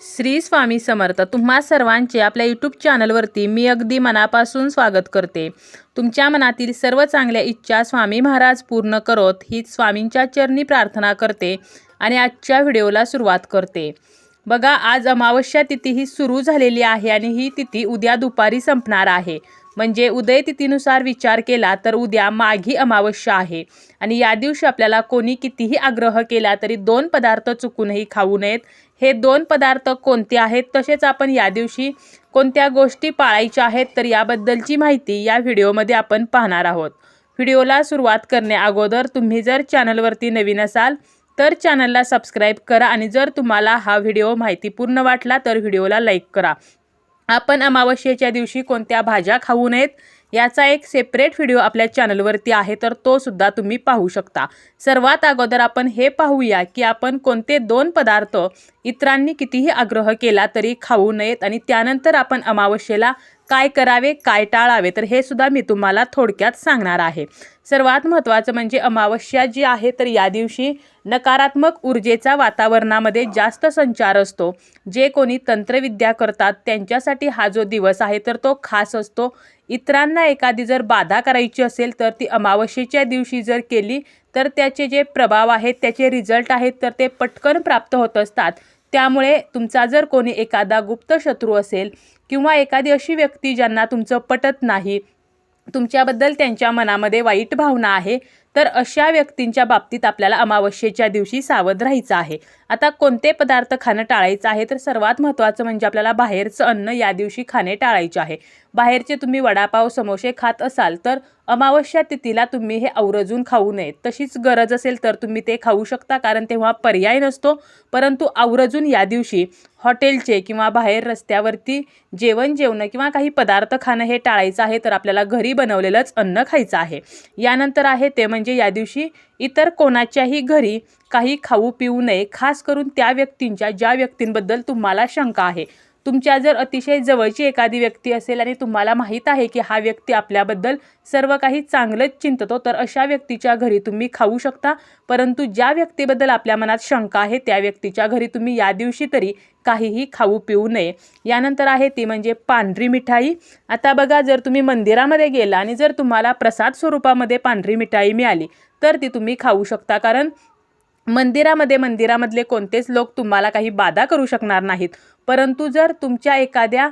श्री स्वामी समर्थ तुम्हा सर्वांचे आपल्या यूट्यूब चॅनलवरती मी अगदी मनापासून स्वागत करते. तुमच्या मनातील सर्व चांगल्या इच्छा स्वामी महाराज पूर्ण करोत ही स्वामींच्या चरणी प्रार्थना करते आणि आजच्या व्हिडिओला सुरुवात करते. बघा आज अमावस्या तिथी ही सुरू झालेली आहे आणि ही तिथी उद्या दुपारी संपणार आहे. म्हणजे उदय तिथीनुसार विचार केला तर उद्या माघी अमावस्या आहे. आणि या दिवशी आपल्याला कोणी कितीही आग्रह केला तरी दोन पदार्थ चुकूनही खाऊ नयेत. हे दोन पदार्थ कोणते आहेत? तसेच आपण या दिवशी कोणत्या गोष्टी पाळायच्या आहेत? तर याबद्दलची माहिती या व्हिडिओमध्ये आपण पाहणार आहोत. व्हिडिओला सुरुवात करण्याअगोदर तुम्ही जर चॅनलवरती नवीन असाल तर चॅनलला सबस्क्राईब करा आणि जर तुम्हाला हा व्हिडिओ माहितीपूर्ण वाटला तर व्हिडिओला लाईक करा. आपण अमावस्येच्या दिवशी कोणत्या भाज्या खाऊ नयेत याचा एक सेपरेट व्हिडिओ आपल्या चॅनलवरती आहे तर तो सुद्धा तुम्ही पाहू शकता. सर्वात अगोदर आपण हे पाहूया की आपण कोणते दोन पदार्थ इतरांनी कितीही आग्रह केला तरी खाऊ नयेत आणि त्यानंतर आपण अमावस्येला काय करावे काय टाळावे तर हे सुद्धा मी तुम्हाला थोडक्यात सांगणार आहे. सर्वात महत्त्वाचं म्हणजे अमावस्या जी आहे तर या दिवशी नकारात्मक ऊर्जेचा वातावरणामध्ये जास्त संचार असतो. जे कोणी तंत्रविद्या करतात त्यांच्यासाठी हा जो दिवस आहे तर तो खास असतो. इतरांना एखादी जर बाधा करायची असेल तर ती अमावस्येच्या दिवशी जर केली तर त्याचे जे प्रभाव आहेत त्याचे रिझल्ट आहेत तर ते पटकन प्राप्त होत असतात. त्यामुळे तुमचा जर कोणी एखादा गुप्त शत्रू असेल किंवा एखादी अशी व्यक्ती ज्यांना तुमचं पटत नाही तुमच्याबद्दल त्यांच्या मनामध्ये वाईट भावना आहे तर अशा व्यक्तींच्या बाबतीत आपल्याला अमावस्येच्या दिवशी सावध राहायचं आहे. आता कोणते पदार्थ खाणं टाळायचं आहे? तर सर्वात महत्त्वाचं म्हणजे आपल्याला बाहेरचं अन्न या दिवशी खाणे टाळायचे आहे. बाहेरचे तुम्ही वडापाव समोसे खात असाल तर अमावस्या तिथीला तुम्ही हे आवर्जून खाऊ नये तशीच गरज असेल तर तुम्ही ते खाऊ शकता कारण तेव्हा पर्याय नसतो. परंतु आवर्जून या दिवशी हॉटेलचे किंवा बाहेर रस्त्यावरती जेवण जेवणं किंवा काही पदार्थ खाणं हे टाळायचं आहे तर आपल्याला घरी बनवलेलंच अन्न खायचं आहे. यानंतर आहे ते म्हणजे या दिवशी इतर कोणाच्याही घरी काही खाऊ पिऊ नये खास करून त्या व्यक्तींच्या ज्या व्यक्तींबद्दल तुम्हाला शंका आहे. तुमच्या जर अतिशय जवळची एखादी व्यक्ती असेल आणि तुम्हाला माहीत आहे की हा व्यक्ती आपल्याबद्दल सर्व काही चांगलंच चिंततो तर अशा व्यक्तीच्या घरी तुम्ही खाऊ शकता. परंतु ज्या व्यक्तीबद्दल आपल्या मनात शंका आहे त्या व्यक्तीच्या घरी तुम्ही या दिवशी तरी काहीही खाऊ पिऊ नये. यानंतर आहे ती म्हणजे पांढरी मिठाई. आता बघा जर तुम्ही मंदिरामध्ये गेला आणि जर तुम्हाला प्रसाद स्वरूपामध्ये पांढरी मिठाई मिळाली तर ती तुम्ही खाऊ शकता. कारण मंदिरामध्ये मंदिरामधले कोणतेच लोक तुम्हाला काही बाधा करू शकणार नाहीत. परंतु जर तुमच्या एखाद्या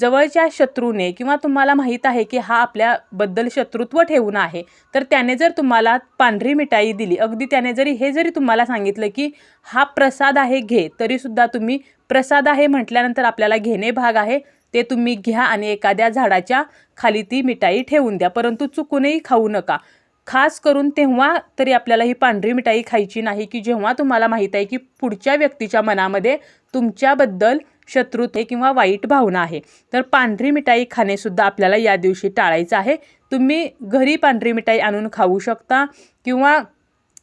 जवळच्या शत्रूने किंवा तुम्हाला माहीत आहे की हा आपल्याबद्दल शत्रुत्व ठेवून आहे तर त्याने जर तुम्हाला पांढरी मिठाई दिली अगदी त्याने जरी हे जरी तुम्हाला सांगितलं की हा प्रसाद आहे घे तरीसुद्धा तुम्ही प्रसाद आहे म्हटल्यानंतर आपल्याला घेणे भाग आहे ते तुम्ही घ्या आणि एखाद्या झाडाच्या खाली ती मिठाई ठेवून द्या. परंतु चुकूनही खाऊ नका. खास करून तेव्हा तरी आपल्याला ही पांढरी मिठाई खायची नाही की जेव्हा तुम्हाला माहीत आहे की पुढच्या व्यक्तीच्या मनामध्ये तुमच्याबद्दल शत्रुते किंवा वाईट भावना आहे. तर पांढरी मिठाई खाणेसुद्धा आपल्याला या दिवशी टाळायचं आहे. तुम्ही घरी पांढरी मिठाई आणून खाऊ शकता किंवा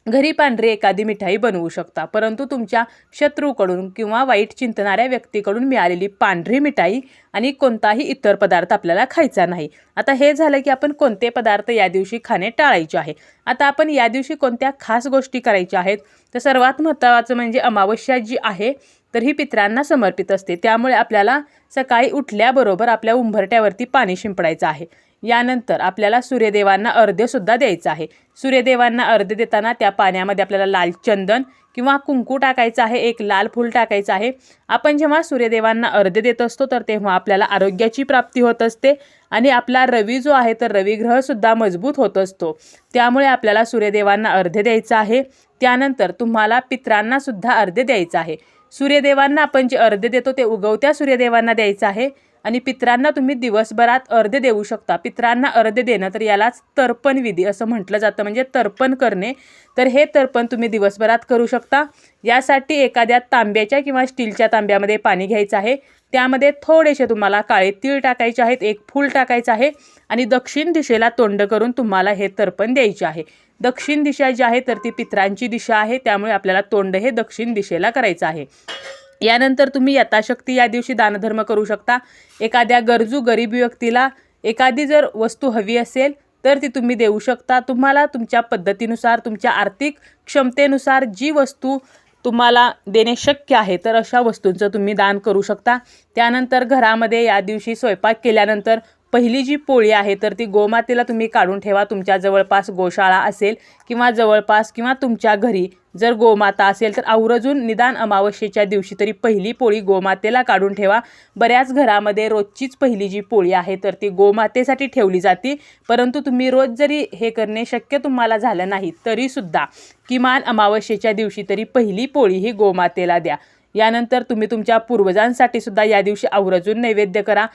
घरी पांढरी एखादी मिठाई बनवू शकता. परंतु तुमच्या शत्रूकडून किंवा वाईट चिंतणाऱ्या व्यक्तीकडून मिळालेली पांढरी मिठाई आणि कोणताही इतर पदार्थ आपल्याला खायचा नाही. आता हे झालं की आपण कोणते पदार्थ या दिवशी खाणे टाळायचे आहे? आता आपण या दिवशी कोणत्या खास गोष्टी करायच्या आहेत? तर सर्वात महत्त्वाचं म्हणजे अमावस्या जी आहे तर ही पित्रांना समर्पित असते. त्यामुळे आपल्याला सकाळी उठल्याबरोबर आपल्या उंबरट्यावरती पाणी शिंपडायचं आहे. यानंतर आपल्याला सूर्यदेवांना अर्ध्यसुद्धा द्यायचं आहे. सूर्यदेवांना अर्ध देताना त्या पाण्यामध्ये आपल्याला लाल चंदन किंवा कुंकू टाकायचं आहे. एक लाल फूल टाकायचं आहे. आपण जेव्हा सूर्यदेवांना अर्ध देत असतो तर तेव्हा आपल्याला आरोग्याची प्राप्ती होत असते आणि आपला रवी जो आहे तर रविग्रहसुद्धा मजबूत होत असतो. त्यामुळे आपल्याला सूर्यदेवांना अर्ध द्यायचं आहे. त्यानंतर तुम्हाला पित्रांनासुद्धा अर्ध द्यायचं आहे. सूर्यदेवांना आपण जे अर्ध्य देतो ते उगवत्या सूर्यदेवांना द्यायचं आहे. आणि पित्रांना तुम्ही दिवसभरात अर्ध देऊ शकता. पित्रांना अर्ध देणं तर यालाच तर्पण विधी असं म्हटलं जातं. म्हणजे तर्पण करणे. तर हे तर्पण तुम्ही दिवसभरात करू शकता. यासाठी एखाद्या तांब्याच्या किंवा स्टीलच्या तांब्यामध्ये पाणी घ्यायचं आहे. त्यामध्ये थोडेसे तुम्हाला काळे तीळ टाकायचे आहेत. एक फूल टाकायचं आहे. आणि दक्षिण दिशेला तोंड करून तुम्हाला हे तर्पण द्यायचे आहे. दक्षिण दिशा जी आहे तर ती पित्रांची दिशा आहे. त्यामुळे आपल्याला तोंड हे दक्षिण दिशेला करायचं आहे. यानंतर तुम्ही यथाशक्ती या दिवशी दानधर्म करू शकता. एखाद्या गरजू गरीब व्यक्तीला एखादी जर वस्तू हवी असेल तर ती तुम्ही देऊ शकता. तुम्हाला तुमच्या पद्धतीनुसार तुमच्या आर्थिक क्षमतेनुसार जी वस्तू तुम्हाला देणे शक्य आहे तर अशा वस्तूंचं तुम्ही दान करू शकता. त्यानंतर घरामध्ये या दिवशी स्वयंपाक केल्यानंतर पहिली जी पोळी आहे तर ती गोमातेला तुम्ही काढून ठेवा. तुमच्या जवळपास गोशाळा असेल किंवा जवळपास किंवा तुमच्या घरी जर गोमाता असेल तर आवर्जून निदान अमावस्येच्या दिवशी तरी पहिली पोळी गोमातेला काढून ठेवा. बऱ्याच घरामध्ये रोजचीच पहिली जी पोळी आहे तर ती गोमातेसाठी ठेवली जाते. परंतु तुम्ही रोज जरी हे करणे शक्य तुम्हाला झालं नाही तरीसुद्धा किमान अमावस्येच्या दिवशी तरी पहिली पोळी ही गोमातेला द्या. यानंतर तुम्ही तुमच्या पूर्वजांसाठी सुद्धा या दिवशी आवर्जून नैवेद्य करा.